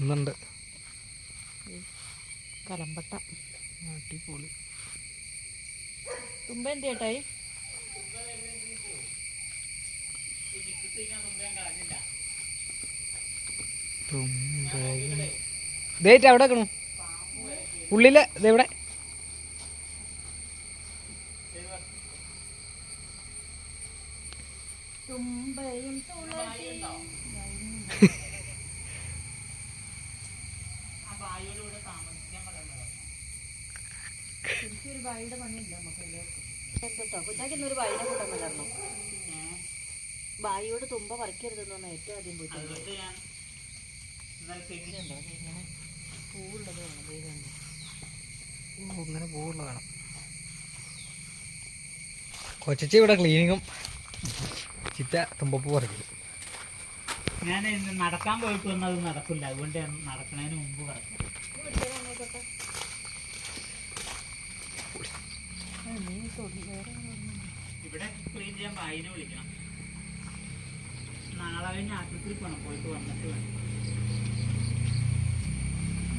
ഇന്നുണ്ട്. കലമ്പട്ട. അടിപൊളി. തുമ്പ എന്ത് ചേട്ടായി? ദേറ്റ് അവിടെ വെക്കണു ഉള്ളിൽ. ഇതെവിടെ തുമ്പയും തുളസിയും ഒരു ബായിയുടെ പണിയുണ്ട് നമുക്ക് കേട്ടോ കുഞ്ഞാക്ക് ഇന്നൊരു ബായിനെ കൂട്ടാൻ വരണം ബായിയോട് തുമ്പ പറിക്കരുതെന്നാണ് ഏറ്റവും ആദ്യം പോയിട്ട് ഇതുണ്ടോ? ദേ ഇങ്ങനെ പൂവുള്ളത് വേണം ഇതുണ്ട്. ഇങ്ങനെ കൊച്ചി ഇവിടെ ക്ലീനിങ്ങും ചിറ്റ തുമ്പപ്പൂ പറിക്കും ഞാൻ ഇന്ന് നടക്കാൻ പോയിട്ട് വന്നത് നടക്കില്ല. അതുകൊണ്ട് ഞാൻ നടക്കണതിന് മുമ്പ് പറഞ്ഞു ക്ലീൻ വിളിക്കണം. നാളെ കഴിഞ്ഞ് ആശുപത്രിയിൽ പോകണം പോയിട്ട് വന്നിട്ട് വേണം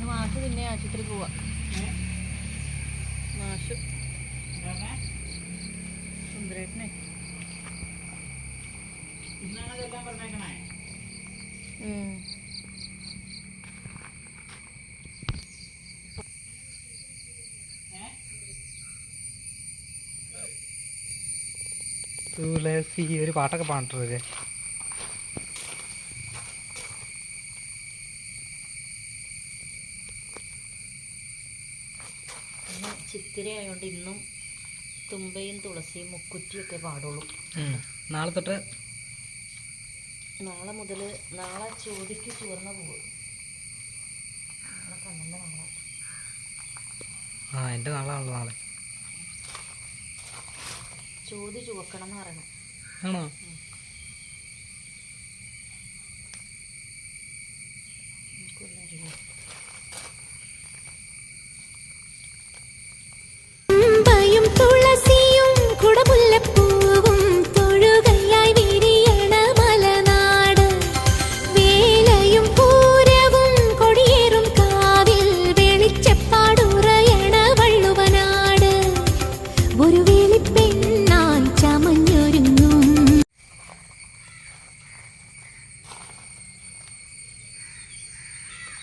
മാഷ് പിന്നെ ആശുപത്രി പോവാ. മാഷു? സുന്ദരേട്ടനെ. ഇന്നാണ് അതെല്ലാം പറഞ്ഞേക്കണേ. തുളസി ഒരു പാട്ടൊക്കെ പാടിട്ടേ ഇന്ന് ചിത്തിര ആയതുകൊണ്ട് ഇന്നും തുമ്പയും തുളസിയും മുക്കുറ്റിയൊക്കെ പാടുള്ളൂ. നാളെ തൊട്ട്? നാളെ മുതൽ നാളെ ചോദിക്ക് ചുവന്ന പോകും ആ എന്റെ നാളാണല്ലോ നാളെ. ചോതി ചുവക്കണം എന്ന് പറയണം. ആണോ? എനിക്കൊന്നും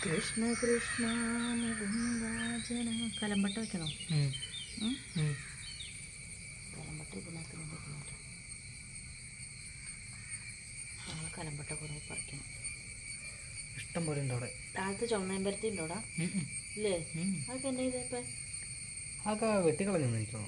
കൃഷ്ണ കൃഷ്ണ മുകുന്ദാജന കലമ്പട്ട വെക്കണോ. കലമ്പട്ട ഇതിനകത്ത് കൊണ്ട് വെക്കുന്നുണ്ട് കലമ്പട്ട കുറേ പറിക്കണം. ഇഷ്ടം പോലെ ഉണ്ട് അവിടെ താഴത്ത് ചുമന്നമ്പരത്തി ഉണ്ടോടാ. ഇല്ലേ. അതൊക്കെ എന്നെ ചെയ്തപ്പോ അതൊക്കെ വെട്ടിക്കളഞ്ഞു എനിക്ക്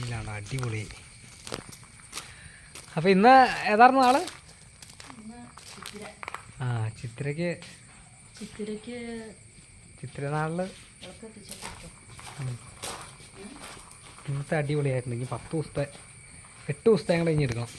ഇല്ലാണ്ട് അടിപൊളി. അപ്പോൾ ഇന്ന് ഏതായിരുന്നു ആൾ? ആ ചിത്രനാളിൽ വിളക്ക് എത്തിച്ചിട്ടോ ഇന്നത്തെ അടിപൊളിയായിരുന്നു ഇനി പത്ത് ദിവസത്തെ എട്ട് ദിവസത്തെ ഞങ്ങൾ ഇനി എടുക്കണം.